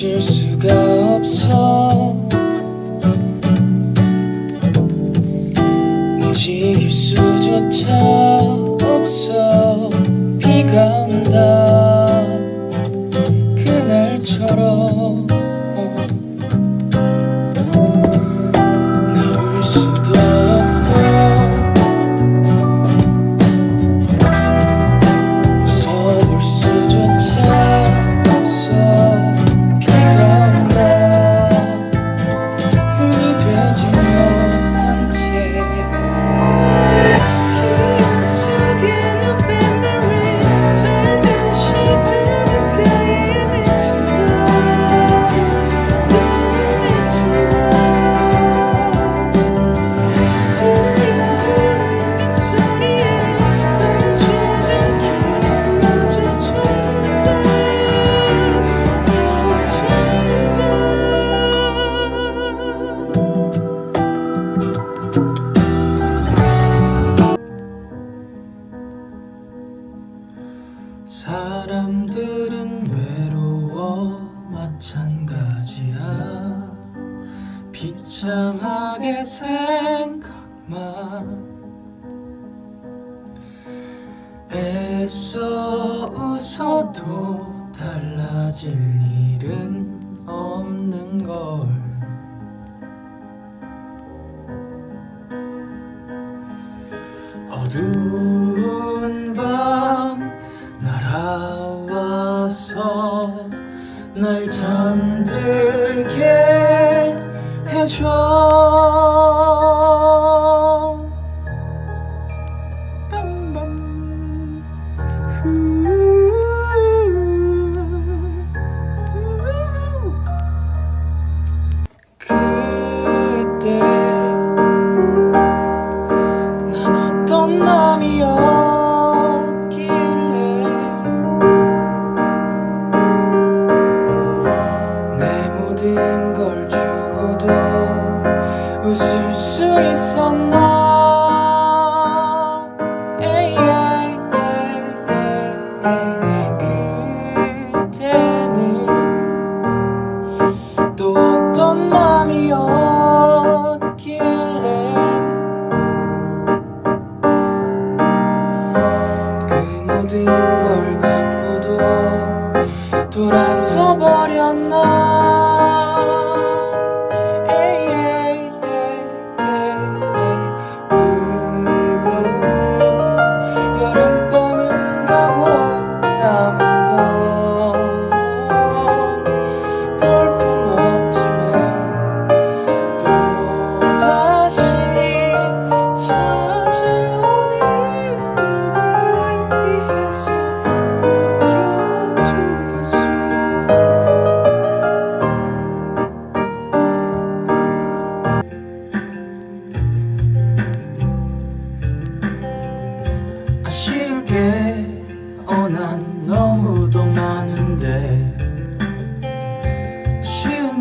멈출 수가 없어. 움직일 수조차 없어. 사람들은 외로워 마찬가지야. 비참하게 생각만 애써 웃어도 달라질 일은 날 잠들게 해줘. 줄 수 있었나?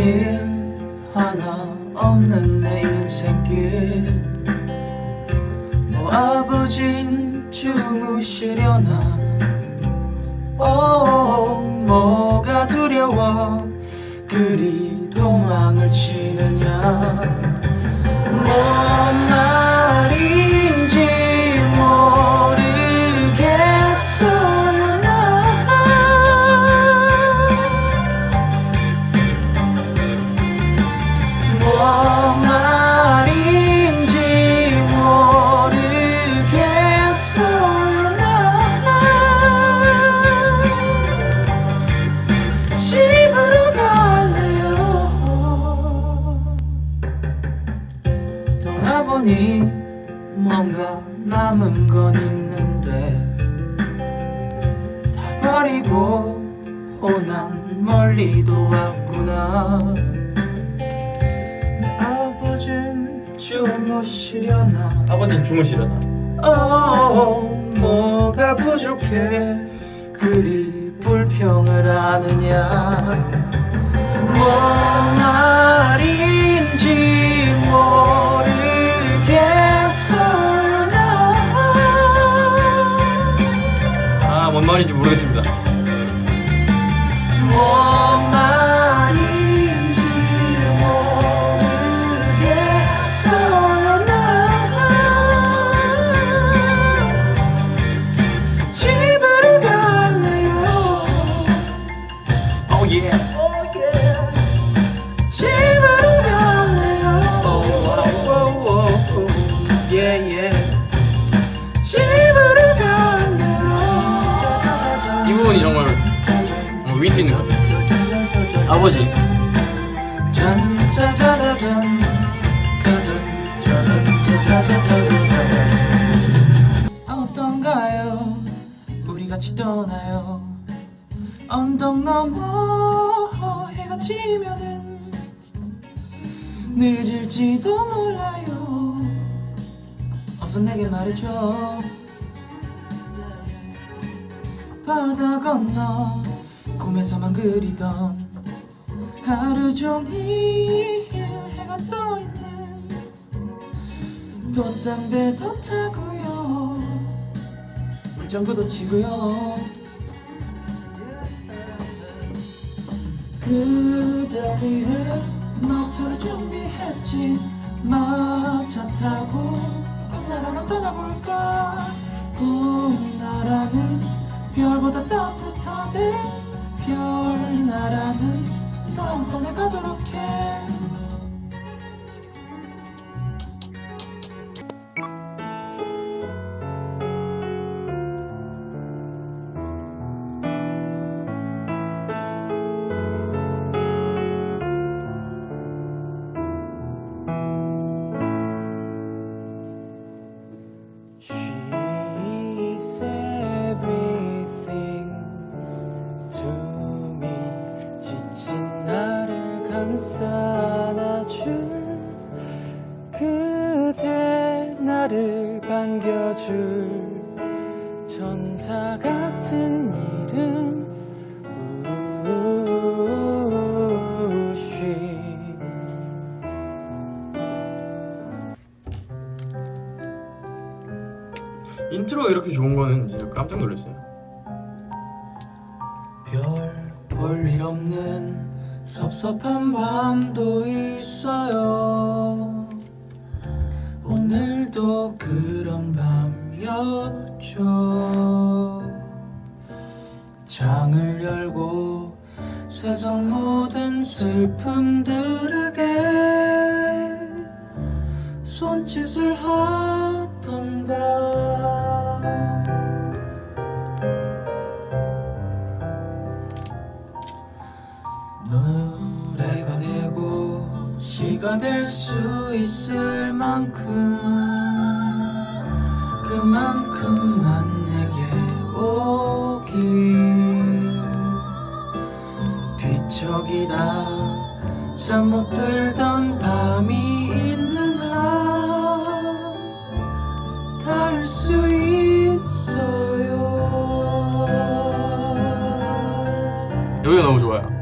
길 하나 없는 내 인생길. 너 아버진 주무시려나? 오 뭐가 두려워? 그리 도망을 치느냐? 그리 불평을 하느냐? 떠나요. 언덕 넘어 해가 지면은 늦을지도 몰라요. 어서 내게 말해줘. 바다 건너 꿈에서만 그리던 하루 종일 해가 떠있는 돛담배도 타고요 물장구도 치고요. 그대 위해 마차를 준비했지. 마차 타고 꿈나라로 떠나볼까? 꿈나라는 별보다 따뜻하대. 별나라는 다음번에 가도록 해 그대 나를 반겨줄 천사 같은 이름 우쉬 인트로가 이렇게 좋은 거는 진짜 깜짝 놀랐어요. 별 볼 일 없는 섭섭한 밤도 있어요 밤이었죠. 창을 열고 세상 모든 슬픔들에게 손짓을 하던 밤 노래가 되고 시가 될 수 있을 만큼 그만큼만 내게 오길. 뒤척이다. 잠 못 들던 밤이 있는 한 닿을 수 있어요. 여기가 너무 좋아요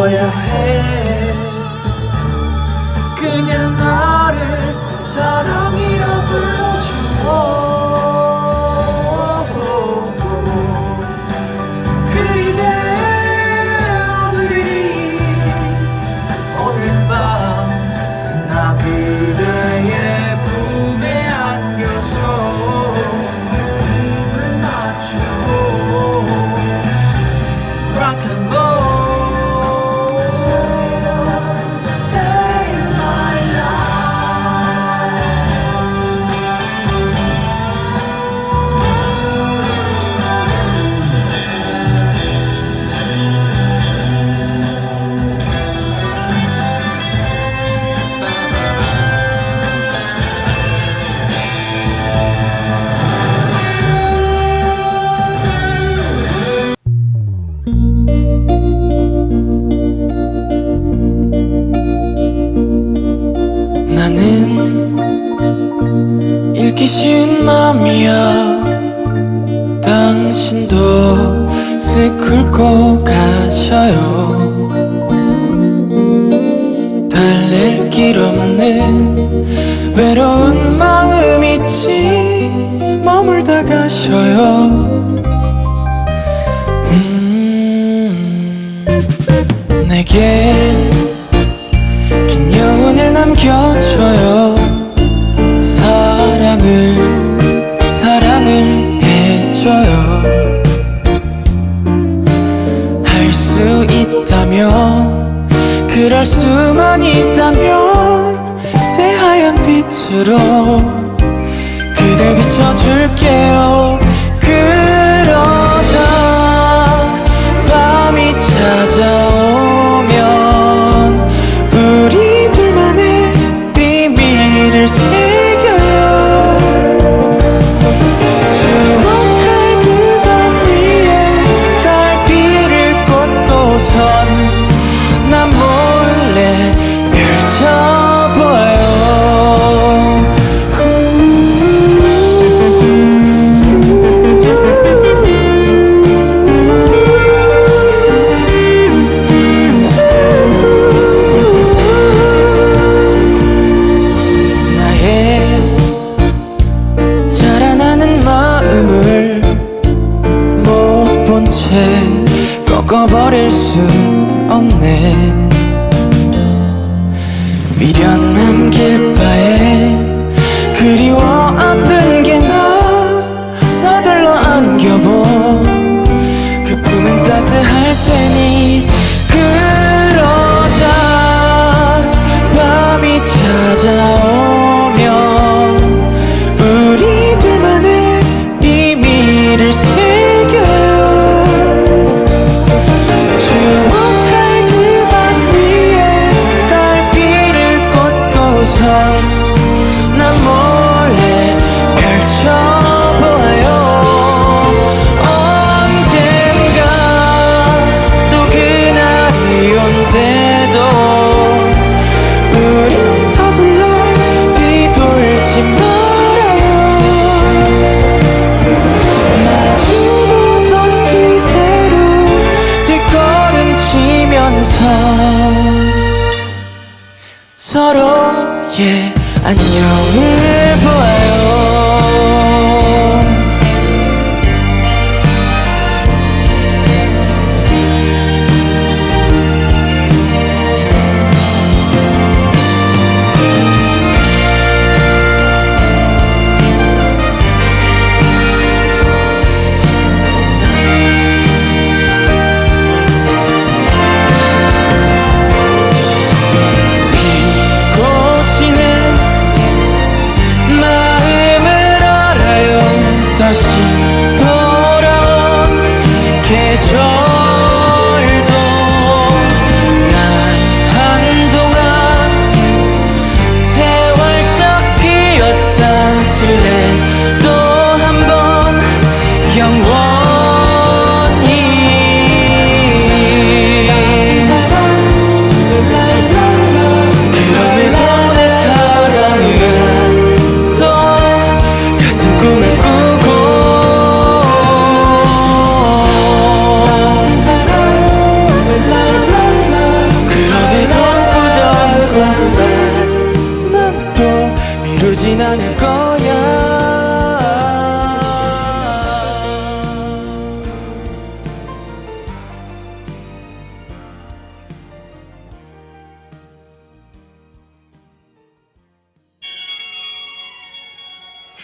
불태 긁고 가셔요. 달랠 길 없는 외로운 마음 있지 머물다 가셔요. 음, 내게 긴 여운을 남겨줘요. 그럴 수만 있다면 새하얀 빛으로 그댈 비춰줄게요.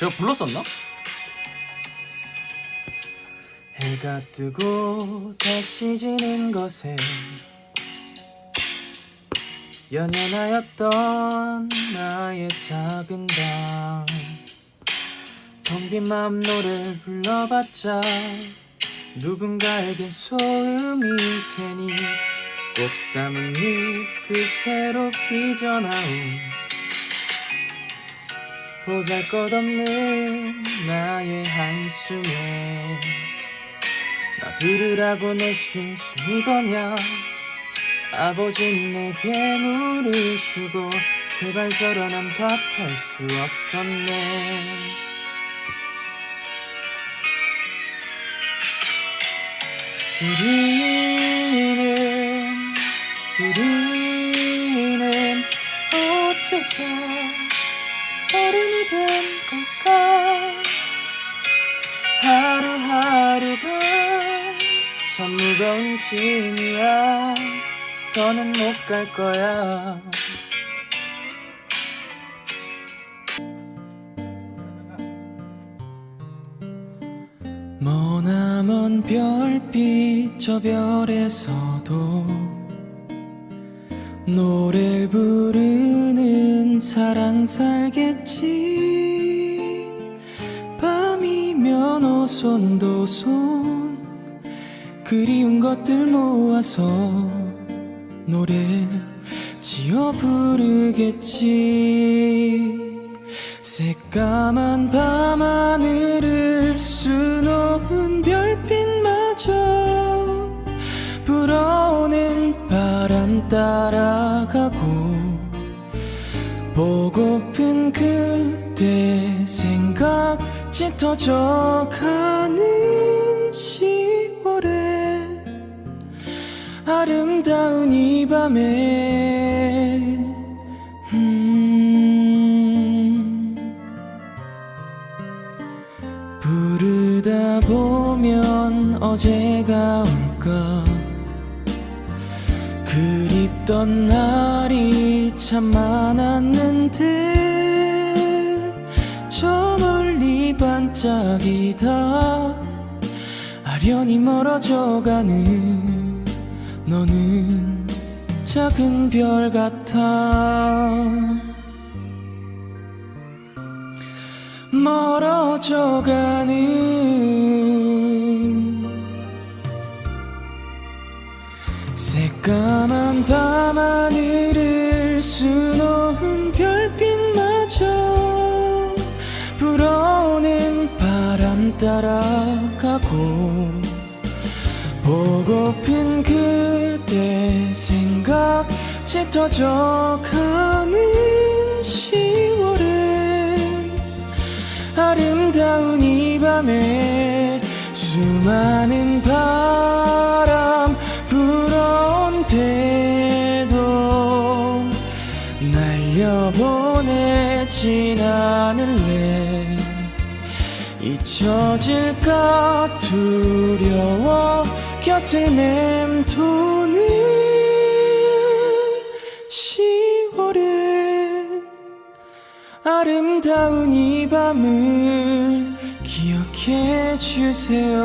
제가 불렀었나? 해가 뜨고 다시 지는 것에 연연하였던 나의 작은 방 텅빈 맘 노래 불러봤자 누군가에게 소음이 테니 꽃 담은 잎그 새로 삐져나온 보잘것없는 나의 한숨에 나 들으라고 내쉰 숨이 거냐? 아버지 내게 물으시고 제발 저런 안팎할 수 없었네. 우리는 우리는 어째서 어른이 된 걸까 하루하루가 참 무거운 짐이야. 더는 못 갈 거야. 머나먼 별빛 저 별에서도 노래를 부르는 사랑 살겠지? 밤이면 오손도손 그리운 것들 모아서 노래 지어 부르겠지. 새까만 밤하늘을 수놓은 별빛마저 불어오는 바람 따라가고 보고픈 그대 생각 짙어져 가는 10월에 아름다운 이 밤에. 음, 부르다 보면 어제가 올까 그립던 날이 참 많았는데 저 멀리 반짝이다. 아련히 멀어져가는 너는 작은 별 같아. 멀어져가는 까만 밤하늘을 수놓은 별빛마저 불어오는 바람 따라가고 보고픈 그대 생각 짙어져 가는 10월에 아름다운 이 밤에 수많은 바람 보내진 않을래 잊혀질까 두려워 곁을 맴도는 10월에 아름다운 이 밤을 기억해 주세요.